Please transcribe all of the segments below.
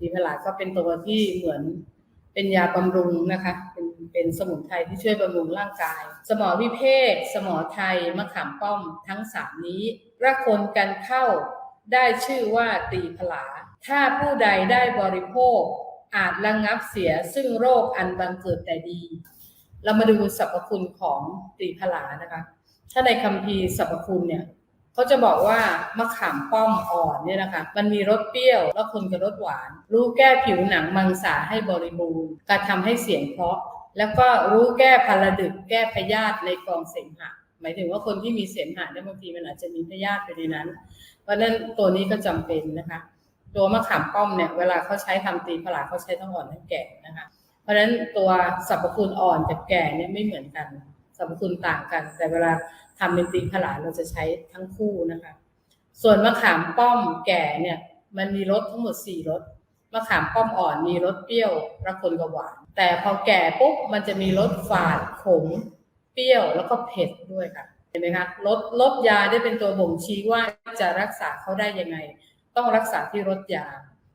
ตีผลาก็เป็นตัวที่เหมือนเป็นยาบำรุงนะคะ เป็นเป็นสมุนไพรที่ช่วยบำรุงร่างกาย สมอวิเภกสมอไทย มะขามป้อมทั้งสามนี้ระคนกันเข้าได้ชื่อว่าตีผลา ถ้าผู้ใดได้บริโภค อาจระงงับเสียซึ่งโรคอันบังเกิดแต่ดี เรามาดูสรรพคุณของตีผลานะคะ ถ้าในคัมภีสรรพคุณเนี่ย เขาจะบอกว่ามะขามป้อมอ่อนเนี่ยนะคะ มันมีรสเปรี้ยวแล้วคนกับรสหวาน รู้แก้ผิวหนังมังสาให้บริบูรณ์การทำให้เสียงเพราะ แล้วก็รู้แก้พาราดึกแก้พยาธิในกองเสมหะหมายถึงว่าคนที่มีเสมหะเนี่ยบางทีมันอาจจะมีพยาธิไปในนั้น เพราะฉะนั้นตัวนี้ก็จำเป็นนะคะ ตัวมะขามป้อมเนี่ยเวลาเขาใช้ทำตีผลาเขาใช้ทั้งอ่อนทั้งแก่นะคะ เพราะฉะนั้นตัวสรรพคุณอ่อนกับแก่เนี่ยไม่เหมือนกัน สรรพคุณต่างกัน แต่เวลาทำเป็นตีผลาเราจะใช้ทั้งคู่นะคะ ส่วนมะขามป้อมแก่เนี่ย มันมีรสทั้งหมดสี่รสมะขามป้อมอ่อนมีรสเปรี้ยวระคนกับหวาน แต่พอแก่ปุ๊บมันจะมีรสฝาดขม เปรี้ยวแล้วก็เผ็ดด้วยค่ะเห็นไหมคะลดลดยาได้เป็นตัวบ่งชี้ว่าจะรักษาเขาได้ยังไง ต้องรักษาที่รสยา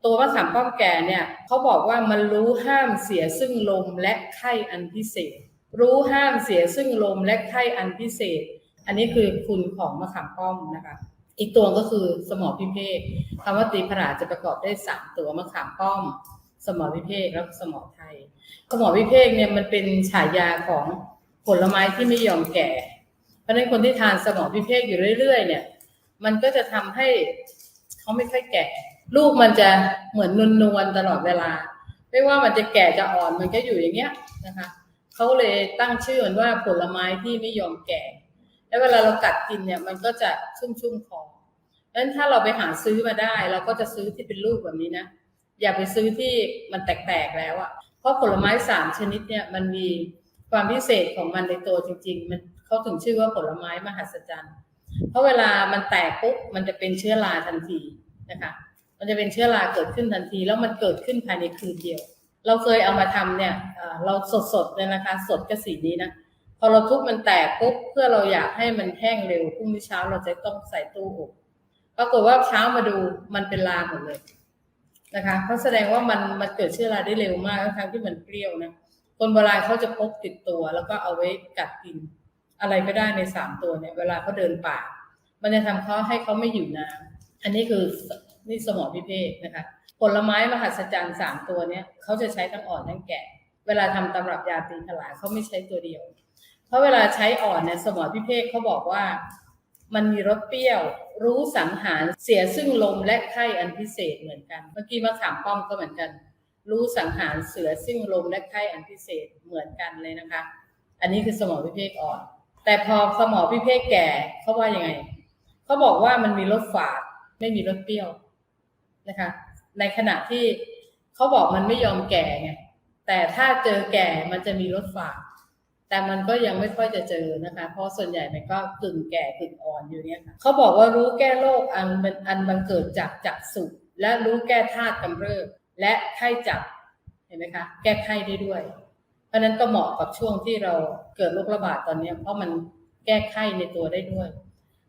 ตัวมะขามป้อมแก่เนี่ยเขาบอกว่ามันรู้ห้ามเสียซึ่งลมและไข้อันพิเศษ รู้ห้ามเสียซึ่งลมและไข้อันพิเศษ อันนี้คือคุณของมะขามป้อมนะคะ อีกตัวก็คือสมอพิเภกคำว่าตีผราจะประกอบได้สามตัวมะขามป้อม สมอพิเภกแล้วสมอไทย สมอพิเภกเนี่ยมันเป็นฉายาของผลไม้ที่ไม่ยอมแก่ เพราะนั้นคนที่ทานสมอพิเภกอยู่เรื่อย ๆ เนี่ย มันก็จะทำให้เขาไม่ค่อยแก่ ลูกมันจะเหมือนนวลๆตลอดเวลา ไม่ว่ามันจะแก่จะอ่อนมันก็อยู่อย่างเงี้ยนะคะ เขาเลยตั้งชื่อมันว่าผลไม้ที่ไม่ยอมแก่ แล้วเวลาเรากัดกินเนี่ยมันก็จะชุ่มๆคอเพราะฉะนั้นถ้าเราไปหาซื้อมาได้ เราก็จะซื้อที่เป็นลูกแบบนี้นะ อย่าไปซื้อที่มันแตกๆแล้วอะเพราะผลไม้สามชนิดเนี่ยมันมีความพิเศษของมันในตัวจริง ๆ มันเขาถึงชื่อว่าผลไม้มหัศจรรย์ เพราะเวลามันแตกปุ๊บมันจะเป็นเชื้อราทันทีนะคะ มันจะเป็นเชื้อราเกิดขึ้นทันที แล้วมันเกิดขึ้นภายในคืนเดียว เราเคยเอามาทำเนี่ยเราสดๆเลยนะคะ สดก็สีนี้นะพอเราทุบมันแตกปุ๊บเพื่อเราอยากให้มันแห้งเร็วพรุ่งนี้เช้าเราจะต้องใส่ตู้อบปรากฏว่าเช้ามาดูมันเป็นลาหมดเลยนะคะเพราะแสดงว่ามันมันเกิดเชื้อราได้เร็วมากทั้งที่มันเปรี้ยวนะคนโบราณเขาจะพกติดตัว แล้วก็เอาไว้กัดกิน อะไรก็ได้ในสามตัวเนี่ย เวลาเขาเดินป่า มันจะทำเขาให้เขาไม่อยู่น้ำอันนี้คือนี่สมอพิเภกนะคะ ผลไม้มหัศจรรย์สามตัวเนี่ยเขาจะใช้ทั้งอ่อนทั้งแก่ เวลาทำตำรับยาตีผลาเขาไม่ใช้ตัวเดียว เพราะเวลาใช้อ่อนเนี่ยสมอพิเภกเขาบอกว่า มันมีรสเปรี้ยว รู้สังหารเสียซึ่งลมและไข้อันพิเศษเหมือนกัน เมื่อกี้มะขามป้อมก็เหมือนกัน รู้สังหารเสือซึ่งลมและไข้อันพิเศษเหมือนกันเลยนะคะ อันนี้คือสมอพิเภกอ่อน แต่พอสมอพิเภกแก่เขาว่ายังไงเขาบอกว่ามันมีรสฝาดไม่มีรสเปรี้ยวนะคะ ในขณะที่เขาบอกมันไม่ยอมแก่ไงแต่ถ้าเจอแก่มันจะมีรสฝาดแต่มันก็ยังไม่ค่อยจะเจอนะคะ เพราะส่วนใหญ่มันก็กึ่งแก่กึ่งอ่อนอยู่เนี่ยค่ะเขาบอกว่ารู้แก้โรคอันมันอันบังเกิดจากจักสุและรู้แก้ธาตุกำเริบและไข้จับเห็นไหมคะ แก้ไข้ได้ด้วย เพราะนั้นก็เหมาะกับช่วงที่เราเกิดโรคระบาดตอนนี้ เพราะมันแก้ไข้ในตัวได้ด้วย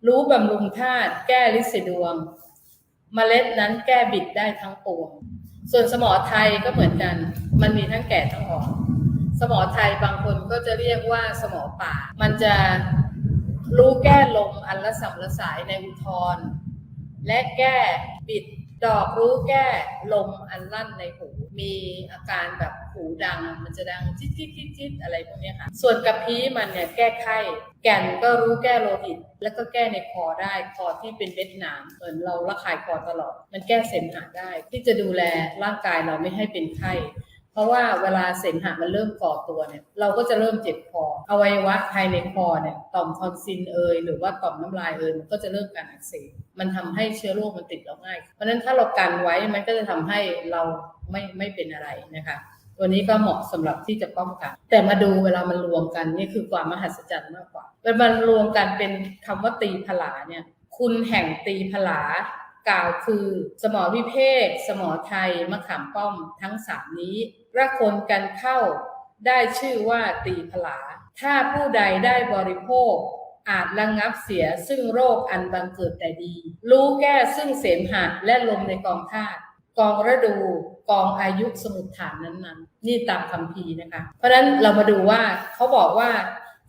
รู้บำรุงธาตุแก้ลิสดวง เมล็ดนั้นแก้บิดได้ทั้งปวง ส่วนสมอไทยก็เหมือนกัน มันมีทั้งแก่ทั้งอ่อน สมอไทยบางคนก็จะเรียกว่าสมอป่า มันจะรู้แก้ลมอันละสัมละสายในอุทธรและแก้บิด ดอกรู้แก้ลมอันลั่นในหู มีอาการแบบหูดัง มันจะดังจิ๊ดจิ๊ดจิ๊ดจิ๊ดอะไรพวกนี้ค่ะ ส่วนกระพี้มันเนี่ยแก้ไข้แก่นก็รู้แก้โลหิต แล้วก็แก้ในคอได้คอที่เป็นเม็ดหนามเหมือนเราระคายคอตลอด มันแก้เสมหะได้ ที่จะดูแลร่างกายเราไม่ให้เป็นไข้ เพราะว่าเวลาเสมหะมันเริ่มก่อตัวเนี่ย เราก็จะเริ่มเจ็บคออวัยวะภายในคอเนี่ยต่อมทอนซิลเอยหรือว่าต่อมน้ำลายเอยมันก็จะเริ่มการอักเสบมันทำให้เชื้อโรคมันติดเราง่าย เพราะฉะนั้นถ้าเรากันไว้มันก็จะทำให้เราไม่ไม่เป็นอะไรนะคะตัวนี้ก็เหมาะสำหรับที่จะป้องกัน แต่มาดูเวลามันรวมกันนี่คือความมหัศจรรย์มากกว่าเวลามันรวมกันเป็นคำว่าตีผลาเนี่ย คุณแห่งตีผลา กล่าวคือสมอวิเภกสมอไทยมะขามป้อมทั้งสามนี้ระคนกันเข้าได้ชื่อว่าตีผลา ถ้าผู้ใดได้บริโภค อาจระงงับเสียซึ่งโรคอันบังเกิดแต่ดี รู้แก้ซึ่งเสมหะและลมในกองธาตุกองฤดูกองอายุสมุดฐานนั้นๆ นี่ตามคำพีนะคะ เพราะฉะนั้นเรามาดูว่าเขาบอกว่า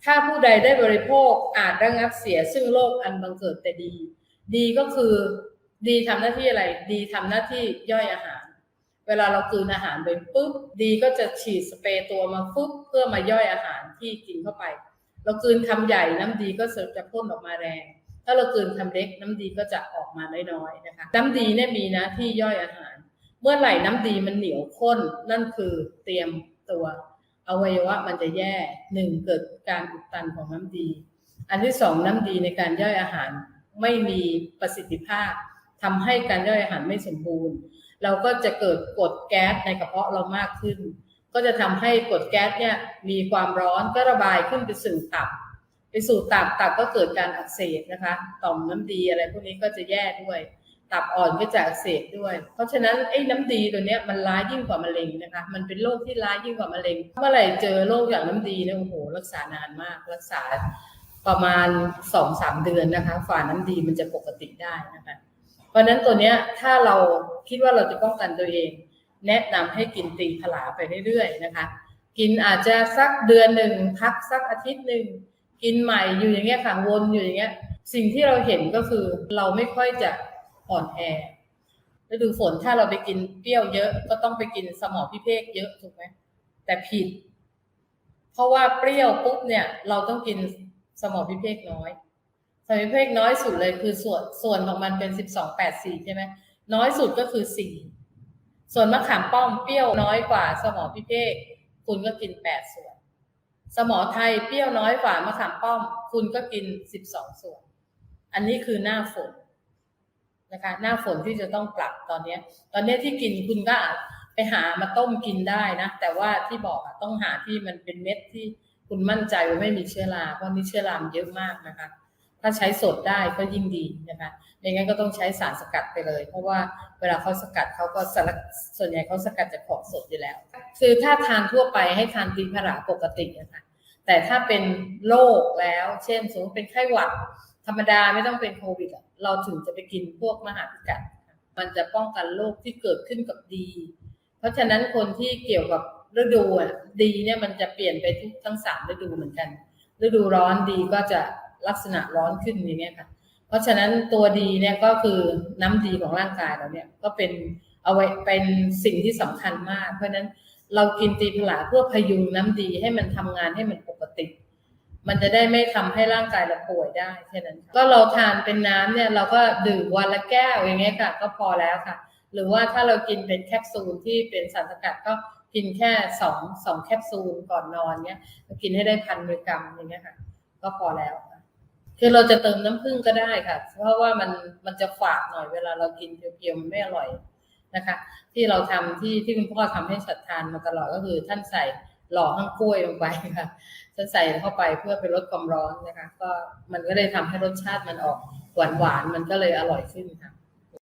ถ้าผู้ใดได้บริโภคอาจระงับเสียซึ่งโรคอันบังเกิดแต่ดี ดีก็คือ ดีทำหน้าที่อะไร ดีทำหน้าที่ย่อยอาหาร เวลาเรากืนอาหารไปปุ๊บ ดีก็จะฉีดสเปรย์ตัวมาปุ๊บเพื่อมาย่อยอาหารที่กินเข้าไป เรากืนคำใหญ่น้ำดีก็จะพ่นออกมาแรง ถ้าเรากืนคำเล็กน้ำดีก็จะออกมาน้อยๆนะคะ น้ำดีเนี่ยมีน้าที่ย่อยอาหาร เมื่อไหร่น้ำดีมันเหนียวข้นนั่นคือเตรียมตัวอวัยวะมันจะแย่หนึ่งเกิดการอุดตันของน้ำดี อันที่สองน้ำดีในการย่อยอาหารไม่มีประสิทธิภาพ ทำให้การย่อยอาหารไม่สมบูรณ์ เราก็จะเกิดกรดแก๊สในกระเพาะเรามากขึ้น ก็จะทำให้กรดแก๊สเนี่ยมีความร้อนก็ระบายขึ้นไปสู่ตับ ไปสู่ตับตับก็เกิดการอักเสบนะคะต่อมน้ำดีอะไรพวกนี้ก็จะแย่ด้วย ตับอ่อนก็จะอักเสบด้วย เพราะฉะนั้นไอ้น้ำดีตัวเนี้ยมันร้ายยิ่งกว่ามะเร็งนะคะ มันเป็นโรคที่ร้ายยิ่งกว่ามะเร็งเมื่อไหร่เจอโรคอย่างน้ำดีเนี่ยโอ้โหรักษานานมากรักษาประมาณสองสามเดือนนะคะฝ่าน้ำดีมันจะปกติได้นะคะ เพราะนั้นตัวเนี้ยถ้าเราคิดว่าเราจะป้องกันตัวเอง แนะนำให้กินตีผลาไปเรื่อยๆนะคะ กินอาจจะสักเดือนหนึ่งพักสักอาทิตย์หนึ่งกินใหม่อยู่อย่างเงี้ยค่ะวนอยู่อย่างเงี้ย สิ่งที่เราเห็นก็คือเราไม่ค่อยจะอ่อนแอฤดูฝนถ้าเราไปกินเปรี้ยวเยอะก็ต้องไปกินสมอพิเภกเยอะถูกไหมแต่ผิด เพราะว่าเปรี้ยวปุ๊บเนี่ย เราต้องกินสมอพิเภกน้อย สมอพิเภกน้อยสุดเลยคือส่วนส่วนของมันเป็นสิบสองแปดสี่ใช่ไหมน้อยสุดก็คือสี่ส่วนมะขามป้อมเปรี้ยวน้อยกว่า สมอพิเภกคุณก็กินแปดส่วน สมอไทยเปรี้ยวน้อยกว่ามะขามป้อม คุณก็กินสิบสองส่วน อันนี้คือหน้าฝนนะคะ หน้าฝนที่จะต้องปรับตอนเนี้ย ตอนนี้ที่กินคุณก็ไปหามาต้มกินได้นะ แต่ว่าที่บอกอะต้องหาที่มันเป็นเม็ดที่คุณมั่นใจว่าไม่มีเชื้อราเพราะมีเชื้อรามเยอะมากนะคะ ถ้าใช้สดได้ก็ยิ่งดีนะคะไม่งั้นก็ต้องใช้สารสกัดไปเลย เพราะว่าเวลาเขาสกัดเขาก็สส่วนใหญ่เขาสกัดจากของสดอยู่แล้ว คือถ้าทานทั่วไปให้ทานตีนผราปกตินะคะแต่ถ้าเป็นโรคแล้ว เช่นสมมติเป็นไข้หวัด ธรรมดาไม่ต้องเป็นโควิดอะเราถึงจะไปกินพวกมหาพิกัด มันจะป้องกันโรคที่เกิดขึ้นกับดี เพราะฉะนั้นคนที่เกี่ยวกับฤดูอะดีเนี่ยมันจะเปลี่ยนไปทุกทั้งสามฤดูเหมือนกัน ฤดูร้อนดีก็จะ ลักษณะร้อนขึ้นอย่างเงี้ยค่ะ เพราะฉะนั้นตัวดีเนี่ยก็คือน้ำดีของร่างกายเราเนี่ยก็เป็นเอาไว้เป็นสิ่งที่สำคัญมาก เพราะฉะนั้นเรากินตีผลาเพื่อพยุงน้ำดีให้มันทำงานให้มันปกติ มันจะได้ไม่ทำให้ร่างกายเราป่วยได้แค่นั้น ก็เราทานเป็นน้ำเนี่ยเราก็ดื่มวันละแก้วอย่างเงี้ยค่ะ ก็พอแล้วค่ะ หรือว่าถ้าเรากินเป็นแคปซูลที่เป็นสารสกัดก็กินแค่สองสองแคปซูลก่อนนอนเนี้ยก็กินให้ได้พันมิลลิกรัมอย่างเงี้ยค่ะ ก็พอแล้ว คือเราจะเติมน้ำผึ้งก็ได้ค่ะ เพราะว่ามันมันจะฝาดหน่อยเวลาเรากินเพียวๆมันไม่อร่อยนะคะ ที่เราทำที่ที่คุณพ่อทำให้ฉัดทานมาตลอดก็คือท่านใส่หล่อข้างกล้วยลงไปค่ะท่านใส่เข้าไปเพื่อไปลดความร้อนนะคะ ก็มันก็เลยทำให้รสชาติมันออกหวานหวานมันก็เลยอร่อยขึ้นค่ะ